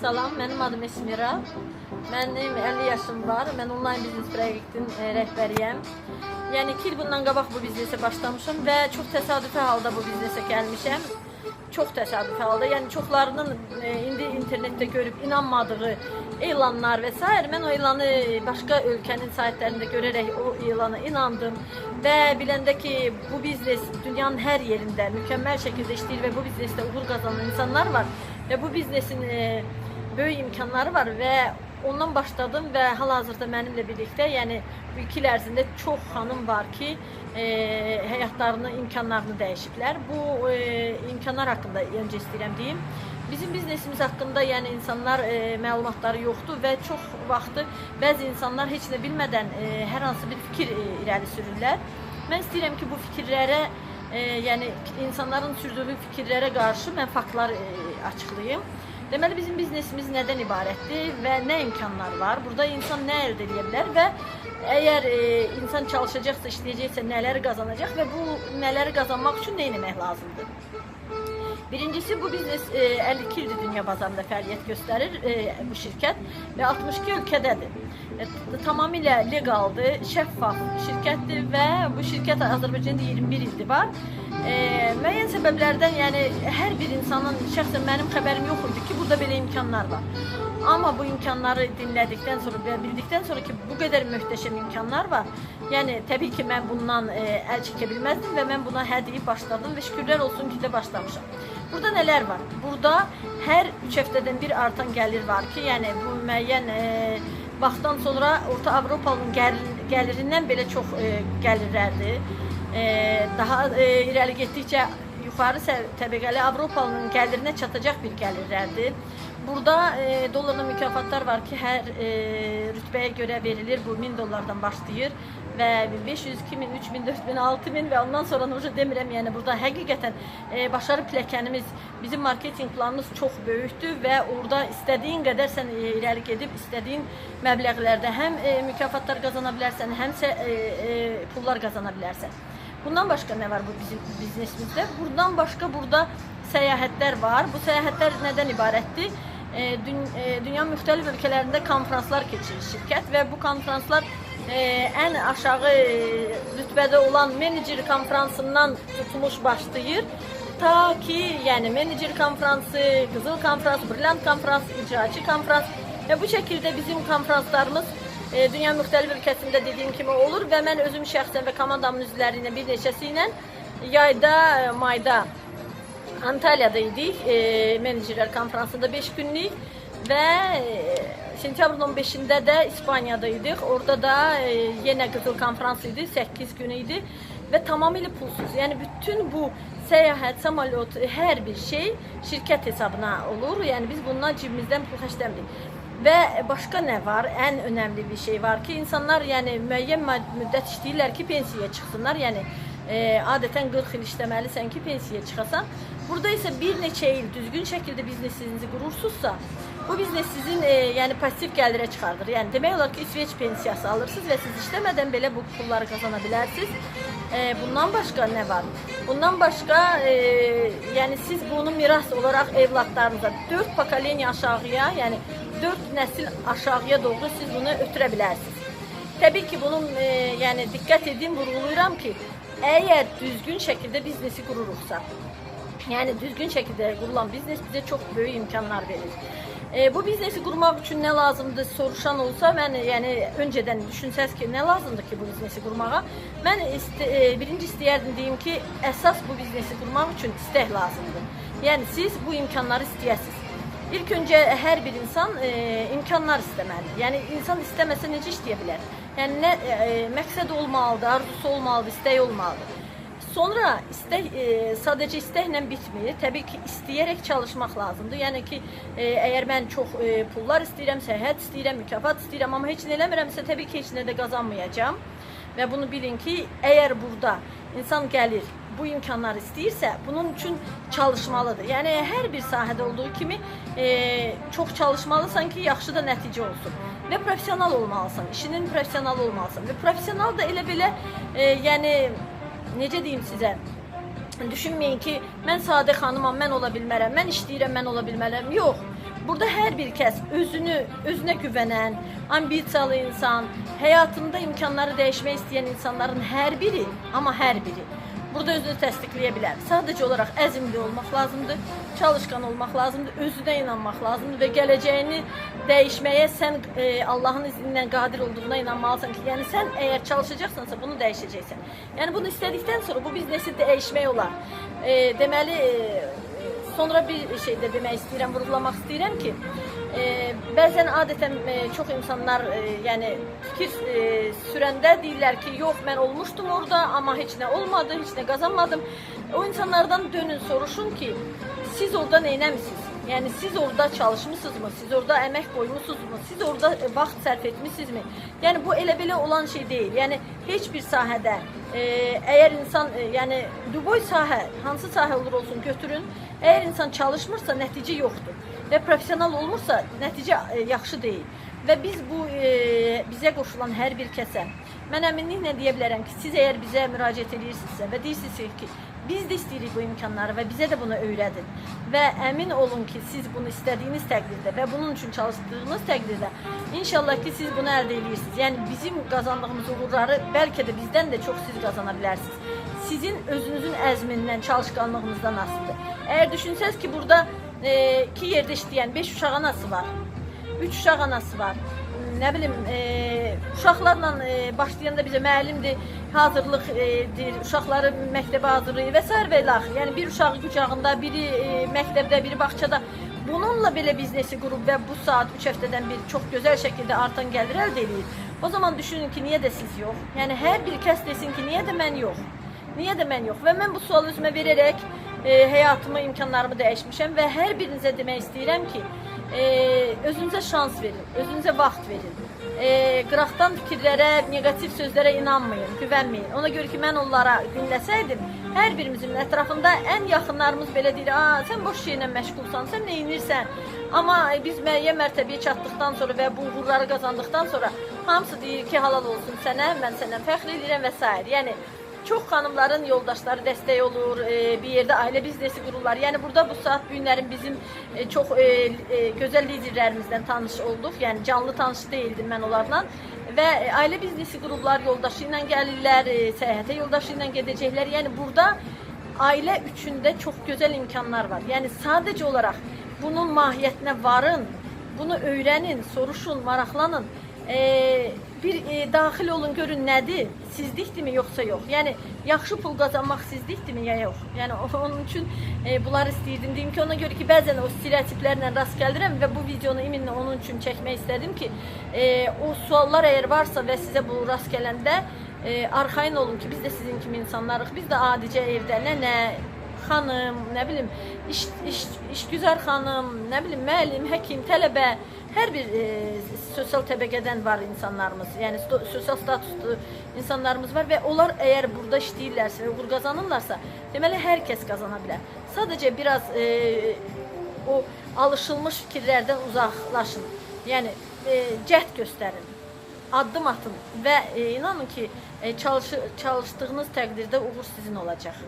Salam, mənim adım Esmira. Mənim 50 yaşım var. Mən online biznes proyektin e, rəhbəriyəm. Yəni 2 il bundan qabaq bu biznesə başlamışam və çox təsadüfi halda bu biznesə gəlmişəm. Çox təsadüfi halda. Yəni çoxlarının e, indi internetdə görüb inanmadığı elanlar və s. mən o elanı başqa ölkənin saytlarında görərək o elana inandım və biləndə ki, bu biznes dünyanın hər yerində mükəmməl şəkildə işləyir və bu biznesdə uğur qazanan insanlar var və bu biznesin e, böyük imkanları var və ondan başladım və hal-hazırda mənimlə birlikdə, yəni bu iki il ərzində çox xanım var ki, e, həyatlarını, imkanlarını dəyişiblər. Bu e, imkanlar haqqında öncə istəyirəm deyim. Bizim biznesimiz haqqında yəni insanlar e, məlumatları yoxdur və çox vaxtı bəzi insanlar heç nə bilmədən e, hər hansı bir fikir e, irəli sürürlər. Mən istəyirəm ki, bu fikirlərə e, yəni insanların sürdüyü fikirlərə qarşı mən faktlar e, açıqlayım. Deməli bizim biznesimiz nədən ibarətdir və nə imkanlar var? Burada insan nə əldə edə bilər və əgər e, insan çalışacaqsa, işləyəcəksə nələri qazanacaq və bu nələri qazanmaq üçün nə etmək lazımdır? Birincisi bu biznes e, 52 ildir dünya bazarında fəaliyyət göstərir e, bu şirkət və 62 ölkədədir. E, tamamilə legaldır, şəffaf şirkətdir və bu şirkət Azərbaycanda 21 ildir var. E, müəyyən səbəblərdən, yəni hər bir insanın şəxsən mənim xəbərim yox idi ki, burada belə imkanlar var. Amma bu imkanları dinlədikdən sonra və bildikdən sonra ki, bu qədər möhtəşəm imkanlar var. Yəni təbii ki, mən bundan e, əl çəkə bilməzdim və mən buna hə deyib başladım və şükürlər olsun ki də başlamışam. Burada nələr var? Burada hər 3 həftədən bir artan gəlir var ki, yəni bu müəyyən e, vaxtdan sonra Orta Avropalının gəlir, gəlirindən belə çox e, gəlirlərdir. E, daha e, irəli getdikcə yuxarı təbəqəli Avropalının gəlirinə çatacaq bir gəlirlərdir. Burada e, dollarla mükafatlar var ki, hər e, rütbəyə görə verilir. Bu 1000 dollardan başlayır və 500, 2000, 3000, 4000, 6000 və ondan sonra necə demirəm, yəni burada həqiqətən e, başarı pilləkənimiz, bizim marketinq planımız çox böyükdür və orada istədiyin qədər sən e, irəli gedib istədiyin məbləğlərdə həm e, mükafatlar qazana bilərsən, həmsə e, e, pullar qazana bilərsən. Bundan başqa nə var bu bizim biznesimizdə? Buradan başqa burada səyahətlər var. Bu səyahətlər nədən ibarətdir? E, dün, e, dünyanın müxtəlif ölkələrində konfranslar keçirir şirkət və bu konfranslar ən aşağı e, rütbədə olan menecer konfransından tutmuş başlayır. Ta ki, yəni menecer konfransı, qızıl konfrans, brilliant konfrans, icraçı konfrans və bu şəkildə bizim konfranslarımız e, dünyanın müxtəlif ölkəsində dediyim kimi olur və mən özüm şəxsən və komandamın üzvləri ilə bir neçəsi ilə yayda, e, mayda Antalya'da idik. E, menajerlər konfransında 5 günlük və sentyabrın 15-də də İspaniyada idik. Orada da e, yenə qızıl konfrans idi, 8 gün idi və tamamilə pulsuz. Yəni bütün bu səyahət, samolyot, hər bir şey şirkət hesabına olur. Yəni biz bundan cibimizdən pul xərcləmirik. Və başqa nə var? Ən önəmli bir şey var ki, insanlar yəni müəyyən müddət işləyirlər ki, pensiyaya çıxsınlar. Yəni e, adətən 40 il işləməlisən ki, pensiyaya çıxasan. Burada isə bir neçə il düzgün şəkildə biznesinizi qurursunuzsa, bu biznes sizin e, yəni pasiv gəlirə çıxardır. Yəni demək olar ki, İsveç pensiyası alırsınız və siz işləmədən belə bu pulları qazana bilərsiniz. E, bundan başqa nə var? Bundan başqa e, yəni siz bunu miras olaraq evlatlarınıza 4 pokoleniya aşağıya, yəni 4 nəsil aşağıya doğru siz bunu ötürə bilərsiniz. Təbii ki, bunun e, yəni diqqət edin, vurğulayıram ki, əgər düzgün şəkildə biznesi qururuqsa, yəni düzgün şəkildə qurulan biznes bizə çox böyük imkanlar verir. E, bu biznesi qurmaq üçün nə lazımdır soruşan olsa, mən yəni öncədən düşünsəz ki, nə lazımdır ki bu biznesi qurmağa? Mən ist e, birinci istəyərdim deyim ki, əsas bu biznesi qurmaq üçün istək lazımdır. Yəni siz bu imkanları istəyəsiniz. İlk öncə hər bir insan e, imkanlar istəməlidir. Yəni insan istəməsə necə işləyə bilər? Yəni nə e, məqsəd olmalıdır, arzusu olmalıdır, istəyi olmalıdır. Sonra istək e, sadəcə istəklə bitmir. Təbii ki, istəyərək çalışmaq lazımdır. Yəni ki, e, əgər mən çox e, pullar istəyirəm, səyahət istəyirəm, mükafat istəyirəm, amma heç nə eləmirəmsə, təbii ki, heç nə də qazanmayacağam. Və bunu bilin ki, əgər burada insan gəlir, bu imkanları istəyirsə, bunun üçün çalışmalıdır. Yəni hər bir sahədə olduğu kimi e, çox çalışmalısan ki, yaxşı da nəticə olsun. Və professional olmalısan, işinin professional olmalısan. Və professional da elə belə e, yəni necə deyim sizə? Düşünməyin ki, mən sadə xanımam, mən ola bilmərəm, mən işləyirəm, mən ola bilmərəm. Yox. Burada her bir kəs özünü, özünə güvənən, ambisiyalı insan, həyatında imkanları dəyişmək istəyən insanların hər biri, amma hər biri burada özünü təsdiqləyə bilər. Sadəcə olaraq əzmli olmaq lazımdır, çalışqan olmaq lazımdır, özünə inanmaq lazımdır və gələcəyini dəyişməyə sən e, Allahın izni ilə qadir olduğuna inanmalısan ki, yəni sən əgər çalışacaqsansa bunu dəyişəcəksən. Yəni bunu istədikdən sonra bu biznesi dəyişmək olar. E, deməli e, Sonra bir şey də demək istəyirəm, vurğulamaq istəyirəm ki, e, bəzən adətən e, çox insanlar e, yəni fikir e, sürəndə deyirlər ki, yox mən olmuşdum orada, amma heç nə olmadı, heç nə qazanmadım. O insanlardan dönün, soruşun ki, siz orada nə etmisiniz? Yəni siz orada çalışmısınızmı? Siz orada əmək qoymusunuzmu? Siz orada e, vaxt sərf etmisinizmi? Yəni bu elə belə olan şey deyil. Yəni heç bir sahədə e, əgər insan e, yəni duboy sahə, hansı sahə olur olsun götürün. Əgər insan çalışmırsa nəticə yoxdur və professional olmursa nəticə e, yaxşı deyil. Və biz bu e, bizə qoşulan hər bir kəsə mən əminliklə deyə bilərəm ki, siz əgər bizə müraciət edirsinizsə və deyirsinizsə ki, biz də istəyirik bu imkanları və bizə də bunu öyrədin. Və əmin olun ki, siz bunu istədiyiniz təqdirdə və bunun üçün çalışdığınız təqdirdə inşallah ki, siz bunu əldə edirsiniz. Yəni bizim qazandığımız uğurları bəlkə də bizdən də çox siz qazana bilərsiniz. Sizin özünüzün əzmindən, çalışqanlığınızdan asılıdır. Əgər düşünsəz ki, burada e, iki yerdə işləyən 5 uşaq anası var. 3 uşaq anası var. Nə bilim, e, uşaqlarla e, başlayanda bizə müəllimdir, hazırlıqdır, uşaqları məktəbə hazırlayır və s. bir uşaq qucağında, biri e, məktəbdə, biri bağçada. Bununla belə biznesi qurub və bu saat 3 həftədən bir çox gözəl şəkildə artan gəlir əldə edir. O zaman düşünün ki, niyə də siz yox? Yəni hər bir kəs desin ki, niyə də mən yox? Niyə də mən yox? Və mən bu sualı özümə verərək e, həyatımı, imkanlarımı dəyişmişəm və hər birinizə demək istəyirəm ki, e, özünüzə şans verin, özünüzə vaxt verin. E, qıraqdan fikirlərə, neqativ sözlərə inanmayın, güvənməyin. Ona görə ki, mən onlara dinləsəydim, hər birimizin ətrafında ən yaxınlarımız belə deyir, "A, sən boş şeylə məşğulsan, sən nə edirsən?" Amma biz müəyyən mərtəbəyə çatdıqdan sonra və bu uğurları qazandıqdan sonra hamısı deyir ki, halal olsun sənə, mən səndən fəxr edirəm və s. Yəni Çox xanımların yoldaşları dəstək olur, e, bir yerdə ailə biznesi qururlar. Yəni burada bu saat bu günlərin bizim e, çox e, e, gözəl liderlərimizdən tanış olduq. Yəni canlı tanış deyildim mən onlarla və e, ailə biznesi qururlar, yoldaşı ilə gəlirlər, e, səyahətə yoldaşı ilə gedəcəklər. Yəni burada ailə üçündə çox gözəl imkanlar var. Yəni sadəcə olaraq bunun mahiyyətinə varın, bunu öyrənin, soruşun, maraqlanın. E, bir e, daxil olun, görün nədir? Sizdikdirmi yoxsa yox? Yəni yaxşı pul qazanmaq sizdikdirmi ya yox? Yəni onun üçün e, bunları istəyirdim. Deyim ki, ona görə ki, bəzən o stereotiplərlə rast gəlirəm və bu videonu iminlə onun üçün çəkmək istədim ki, e, o suallar əgər varsa və sizə bu rast gələndə e, arxayın olun ki, biz də sizin kimi insanlarıq. Biz də adicə evdə nənə, xanım, nə bilim, iş, iş, işgüzar xanım, nə bilim, müəllim, həkim, tələbə, hər bir e, sosial təbəqədən var insanlarımız. Yəni sosial statuslu insanlarımız var və onlar əgər burada işləyirlərsə və uğur qazanırlarsa, deməli hər kəs qazana bilər. Sadəcə biraz e, o alışılmış fikirlərdən uzaqlaşın. Yəni e, cəhd göstərin. Addım atın və e, inanın ki, e, çalışı, çalışdığınız təqdirdə uğur sizin olacaq.